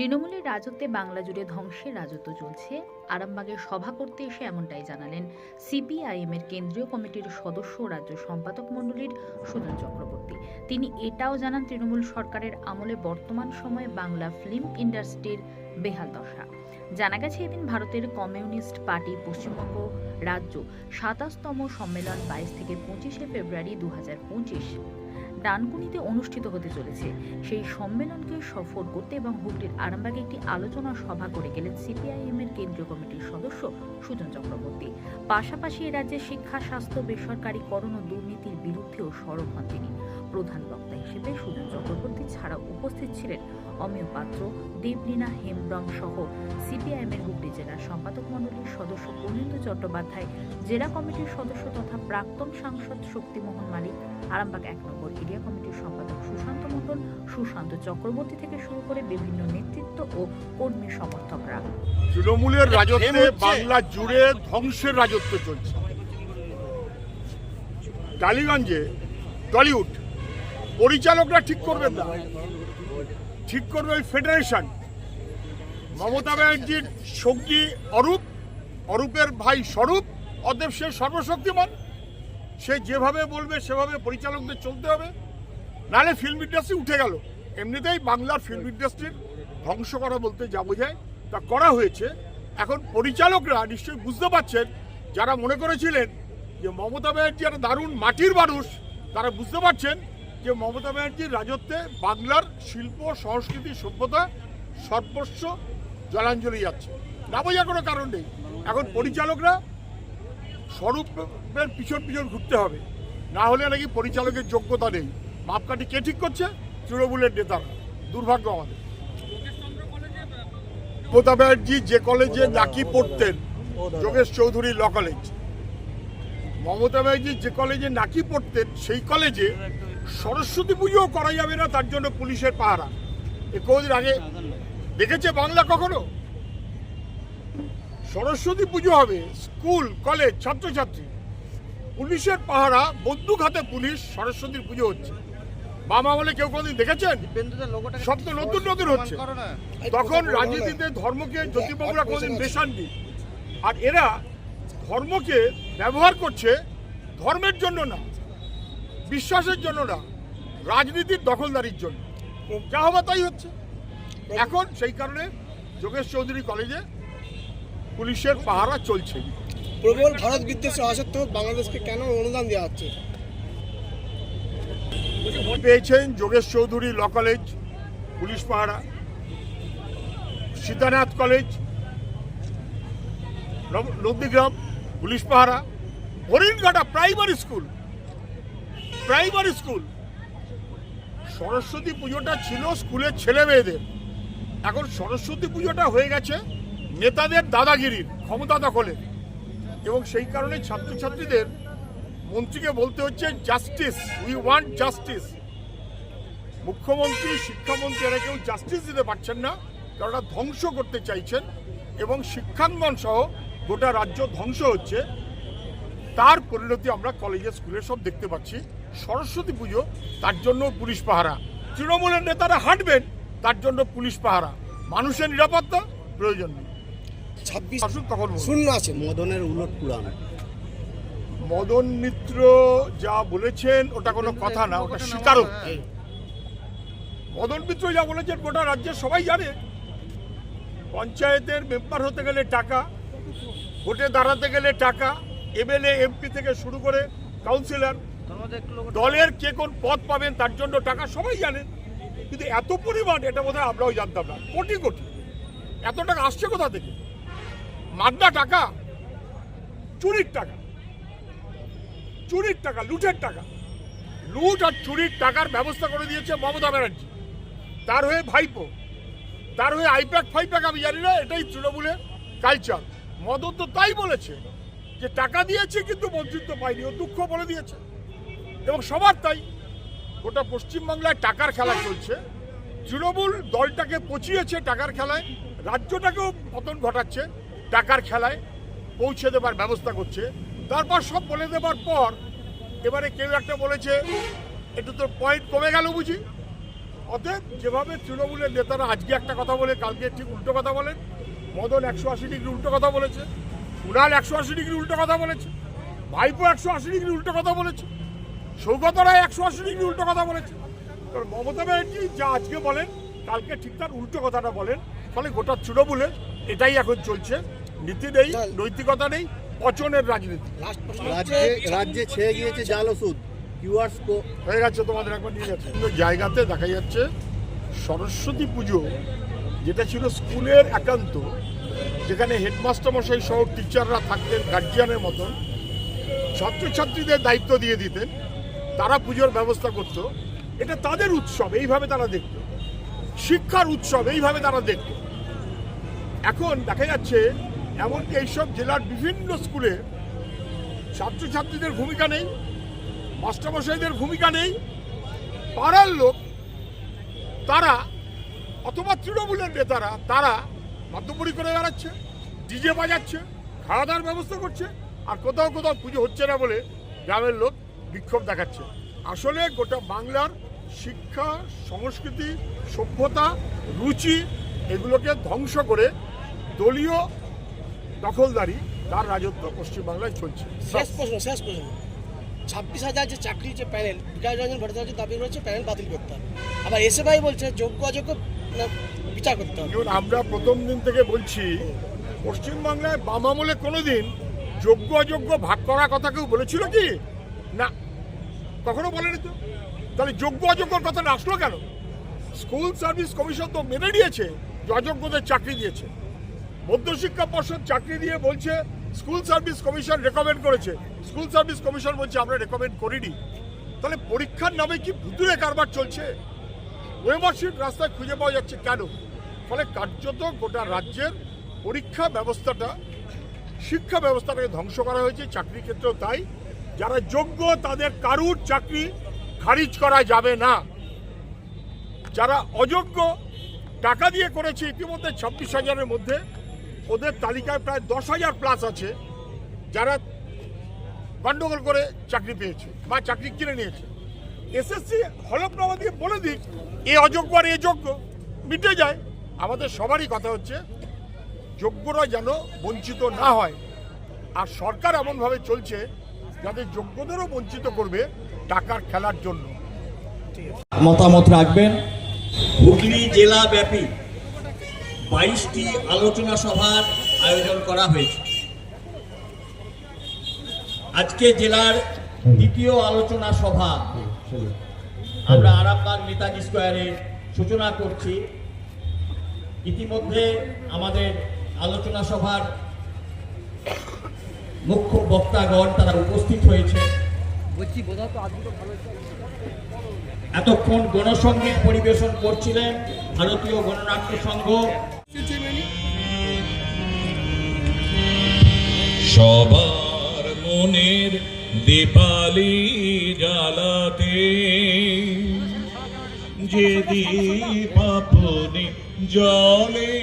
তৃণমূলের রাজত্বে বাংলা জুড়ে ধ্বংসের রাজত্ব চলছে। আরামবাগে সভা করতে এসে এমনটাই জানালেন সিপিআইএম এর কেন্দ্রীয় কমিটির সদস্য রাজ্য সম্পাদক মণ্ডলীর সুজন চক্রবর্তী। তিনি এটাও জানান, তৃণমূল সরকারের আমলে বর্তমান সময়ে বাংলা ফিল্ম ইন্ডাস্ট্রির বেহাল দশা। জানা গেছে, এদিন ভারতের কমিউনিস্ট পার্টি পশ্চিমবঙ্গ রাজ্য সাতাশতম সম্মেলন বাইশ থেকে পঁচিশে ফেব্রুয়ারি দু হাজার পঁচিশ ডানকুনিতে অনুষ্ঠিত হতে চলেছে। সেই সম্মেলনকে সফর করতে এবং হুগলির আরামবাগে একটি আলোচনা সভা করে গেলেন সিপিআইএম এর কেন্দ্রীয় কমিটির সদস্য সুজন চক্রবর্তী। পাশাপাশি রাজ্যে শিক্ষা, স্বাস্থ্য, বেসরকারীকরণ ও দুর্নীতির বিরুদ্ধেও সরব হন তিনি। প্রধান বক্তা হিসেবে সুজন চক্রবর্তী ছাড়াও উপস্থিত ছিলেন অমিয় পাত্র, দেবলীনা হেমব্রম সহ সিপিআইএম এর হুগলি সদস্য পূর্ণেন্দু চট্টোপাধ্যায় জেলা কমিটির সদস্য তথা প্রাক্তন সাংসদ শক্তিমোহন মালিক আরামবাগ এক নম্বর এরিয়া কমিটির সম্পাদক সুশান্ত মণ্ডল সুশান্ত চক্রবর্তী থেকে শুরু করে বিভিন্ন নেতৃত্ব ও কর্মী সমর্থকরা। তৃণমূলের রাজত্বে বাংলা জুড়ে ধ্বংসের রাজত্ব চলছে। টালিগঞ্জে টলিউড পরিচালকরা ঠিক করবেন না। ঠিক করবে ওই ফেডারেশন। মমতা ব্যানার্জির সঙ্গী অরূপ অরূপের ভাই স্বরূপ অতএব সে সর্বশক্তিমান। সে যেভাবে বলবে, সেভাবে পরিচালকদের চলতে হবে। নাহলে ফিল্ম ইন্ডাস্ট্রি উঠে গেল। এমনিতেই বাংলার ফিল্ম ইন্ডাস্ট্রির ধ্বংস করা বলতে যা বোঝায়, তা করা হয়েছে। এখন পরিচালকরা নিশ্চয়ই বুঝতে পারছেন, যারা মনে করেছিলেন যে মমতা ব্যানার্জি একটা দারুণ মাটির মানুষ, তারা বুঝতে পারছেন যে মমতা ব্যানার্জির রাজত্বে বাংলার শিল্প, সংস্কৃতি, সভ্যতা সর্বস্ব জলাঞ্জলি যাচ্ছে। না বোঝার কোনো কারণ নেই। এখন পরিচালকরা স্বরূপের পিছন পিছন ঘুরতে হবে। না হলে নাকি পরিচালকের যোগ্যতা নেই। মাপকাঠি কে ঠিক করছে? তৃণমূলের নেতারা। দুর্ভাগ্য আমাদের। মমতা ব্যানার্জি যে কলেজে নাকি পড়তেন, যোগেশ চৌধুরী ল কলেজ। মমতা ব্যানার্জি যে কলেজে নাকি পড়তেন, সেই কলেজে সরস্বতী পুজোও করা যাবে না, তার জন্য পুলিশের পাহারা। এ কদিন আগে দেখেছে বাংলা কখনো? সরস্বতী পুজো হবে স্কুল কলেজ ছাত্রছাত্রী। পুলিশের পাহারা বন্দুক হাতে পুলিশ সরস্বতীর পুজো হচ্ছে। বাবা বলে কেউ কোনোদিন দেখেছেন? সব তো নতুন নতুন হচ্ছে। তখন রাজনীতিতে ধর্মকে জ্যোতিবাবুরা কোনোদিন বেশাননি আর এরা ধর্মকে ব্যবহার করছে ধর্মের জন্য না বিশ্বাসের জন্য না রাজনীতির দখলদারির জন্য। যা হবার তাই হচ্ছে। এখন সেই কারণে যোগেশ চৌধুরী কলেজে পুলিশের পাহারা চলছে। প্রবল ভারত বিদ্বেষ হওয়া বাংলাদেশকে কেন অনুদান দেওয়া হচ্ছে? পেয়েছেন Jogesh Chowdhury law college police পাহারা সীতানাথ কলেজ নন্দীগ্রাম পুলিশ পাহারা Haringhata primary school primary school. Saraswati পুজোটা ছিল স্কুলের ছেলে মেয়েদের এখন সরস্বতী পুজোটা হয়ে গেছে। নেতাদের দাদাগিরির ক্ষমতা দখলের এবং সেই কারণে ছাত্রছাত্রীদের মন্ত্রীকে বলতে হচ্ছে, জাস্টিস উই ওয়ান্ট জাস্টিস মুখ্যমন্ত্রী, শিক্ষামন্ত্রী, এরা কেউ জাস্টিস দিতে পারছেন না, কারণ ধ্বংস করতে চাইছেন এবং শিক্ষাঙ্গন সহ গোটা রাজ্য ধ্বংস হচ্ছে। তার পরিণতি আমরা কলেজে, স্কুলে সব দেখতে পাচ্ছি। সরস্বতী পুজো, তার জন্য পুলিশ পাহারা। তৃণমূলের নেতারা হাঁটবেন, তার জন্য পুলিশ পাহারা। মানুষের নিরাপত্তা প্রয়োজন নেই। ছাব্বিশ তখন শূন্য আছে। মদনের উলট পুরাণ। মদন মিত্র যা বলেছেন ওটা কোনো কথা না ওটা স্বীকারোক্তি। মদন মিত্র যা বলেছেন গোটা রাজ্যের সবাই জানে। পঞ্চায়েতের মেম্বার হতে গেলে টাকা ভোটে দাঁড়াতে গেলে টাকা এমএলএ এমপি থেকে শুরু করে কাউন্সিলর দলের কে কোন পদ পাবেন তার জন্য টাকা সবাই জানেন কিন্তু এত পরিমাণ এটা বোধহয় আমরাও জানতাম না কোটি কোটি। এত টাকা আসছে কোথা থেকে? মাদ্দা টাকা। চুরির টাকা। চুরির টাকা, লুটের টাকা। লুট আর চুরির টাকার ব্যবস্থা করে দিয়েছে মমতা ব্যানার্জি। তার হয়ে ভাইপো। তার হয়ে আইপ্যাক ফাইপ্যাক আমি জানি না, এটাই তৃণমূলের কালচার মদন তো তাই বলেছে যে টাকা দিয়েছে কিন্তু মন্ত্রিত্ব পায়নি, ও দুঃখ বলে দিয়েছে। এবং সবার তাই। গোটা পশ্চিমবাংলায় টাকার খেলা চলছে। তৃণমূল দলটাকে পচিয়েছে টাকার খেলায়, রাজ্যটাকেও পতন ঘটাচ্ছে। টাকার খেলায় পৌঁছে দেবার ব্যবস্থা করছে। তারপর সব বলে দেবার পর এবারে কেউ একটা বলেছে, একটু তোর পয়েন্ট কমে গেল বুঝি? অতএব যেভাবে তৃণমূলের নেতারা আজকে একটা কথা বলে, কালকে ঠিক উল্টো কথা বলেন। মদন একশো আশি ডিগ্রি উল্টো কথা বলেছে কুণাল একশো আশি ডিগ্রি উল্টো কথা বলেছে, ভাইপো একশো আশি ডিগ্রি উল্টো কথা বলেছে, সৌগত রায় একশো আশি ডিগ্রি উল্টো কথা বলেছে। কারণ মমতা ব্যানার্জি যা আজকে বলেন, কালকে ঠিক তার উল্টো কথাটা বলেন, ফলে গোটা তৃণমূলে এটাই এখন চলছে। নীতি নেই নৈতিকতা নেই পচনের রাজনীতি। রাজ্যে রাজ্যে ছেয়ে গিয়েছে জাল ওষুধ কিউআর হয়ে গেছে তোমাদের একবার নিয়ে গেছে বিভিন্ন জায়গাতে দেখা যাচ্ছে সরস্বতী পুজো যেটা ছিল স্কুলের একান্ত যেখানে হেডমাস্টার মশাই সহ টিচাররা থাকতেন গার্জিয়ানের মতন ছাত্রছাত্রীদের দায়িত্ব দিয়ে দিতেন তারা পুজোর ব্যবস্থা করত। এটা তাদের উৎসব এইভাবে তারা দেখত। শিক্ষার উৎসব এইভাবে তারা দেখত। এখন দেখা যাচ্ছে এমনকি এইসব জেলার বিভিন্ন স্কুলে ছাত্রছাত্রীদের ভূমিকা নেই, মাস্টারমশাইদের ভূমিকা নেই, পাড়ার লোক, তারা, অথবা তৃণমূলের নেতারা, তারা মাধ্যমপুরি করে বেড়াচ্ছে, ডিজে বাজাচ্ছে খাওয়া দাওয়ার ব্যবস্থা করছে, আর কোথাও কোথাও পুজো হচ্ছে না বলে গ্রামের লোক বিক্ষোভ দেখাচ্ছে। আসলে গোটা বাংলার শিক্ষা, সংস্কৃতি, সভ্যতা, রুচি, এগুলোকে ধ্বংস করে দলীয় দখলদারি তার রাজত্ব পশ্চিমবাংলায় চলছে। শেষ প্রশ্ন শেষ প্রশ্ন। ছাব্বিশ হাজার যে চাকরি যে প্যানেল বিকাশ রঞ্জন ভট্টাচার্য দাবি করেছে প্যানেল বাতিল করতে হবে। আবার ভাই বলছে যোগ্য অযোগ্য বিচার করতে হবে। আমরা প্রথম দিন থেকে বলছি পশ্চিমবাংলায় বাম আমলে কোনোদিন যোগ্য অযোগ্য ভাগ করার কথা কেউ বলেছিল কি? না। কখনো বলেনি তো? তাহলে যোগ্য অযোগ্যর কথাটা আসলো কেন? স্কুল সার্ভিস কমিশন তো মেনে নিয়েছে যে অযোগ্যদের চাকরি দিয়েছে। মধ্যশিক্ষা পর্ষদ চাকরি দিয়ে বলছে, স্কুল সার্ভিস কমিশন রেকমেন্ড করেছে। স্কুল সার্ভিস কমিশন বলছে, আমরা রেকমেন্ড করিনি। তাহলে পরীক্ষার নামে কি ভুতুরে কারবার চলছে? ওয়েমার্কশিট রাস্তায় খুঁজে পাওয়া যাচ্ছে কেন? ফলে কার্যত গোটা রাজ্যের পরীক্ষা ব্যবস্থাটা, শিক্ষা ব্যবস্থাটাকে ধ্বংস করা হয়েছে চাকরির ক্ষেত্রেও তাই। যারা যোগ্য, তাদের কারুর চাকরি খারিজ করা যাবে না। যারা অযোগ্য, টাকা দিয়ে করেছে ইতিমধ্যে ছাব্বিশ হাজারের মধ্যে। ওদের তালিকায় প্রায় দশ হাজার প্লাস আছে যারা গন্ডগোল করে চাকরি পেয়েছে বা চাকরি কিনে নিয়েছে। এসএসসি হলফনামা দিয়ে বলে দিক এ অযোগ্য আর এ যোগ্য মিটে যায়। আমাদের সবারই কথা হচ্ছে যোগ্যরা যেন বঞ্চিত না হয়। আর সরকার এমনভাবে চলছে যাতে যোগ্যদেরও বঞ্চিত করবে টাকার খেলার জন্য। মতামত রাখবেন। হুগলি জেলা ব্যাপী বাইশটি আলোচনা সভার আয়োজন করা হয়েছে। আজকে জেলার দ্বিতীয় আলোচনা সভা। আমরা আরামবাগ নেতাজি স্কোয়ারে সূচনা করছি। ইতিমধ্যে আমাদের আলোচনা সভার মুখ্য বক্তাগণ তারা উপস্থিত হয়েছে। এতক্ষণ গণসঙ্গীত পরিবেশন করছিলেন ভারতীয় গণনাট্য সংঘ। সবার মনের দীপালি জ্বালাতে যে দীপ জলে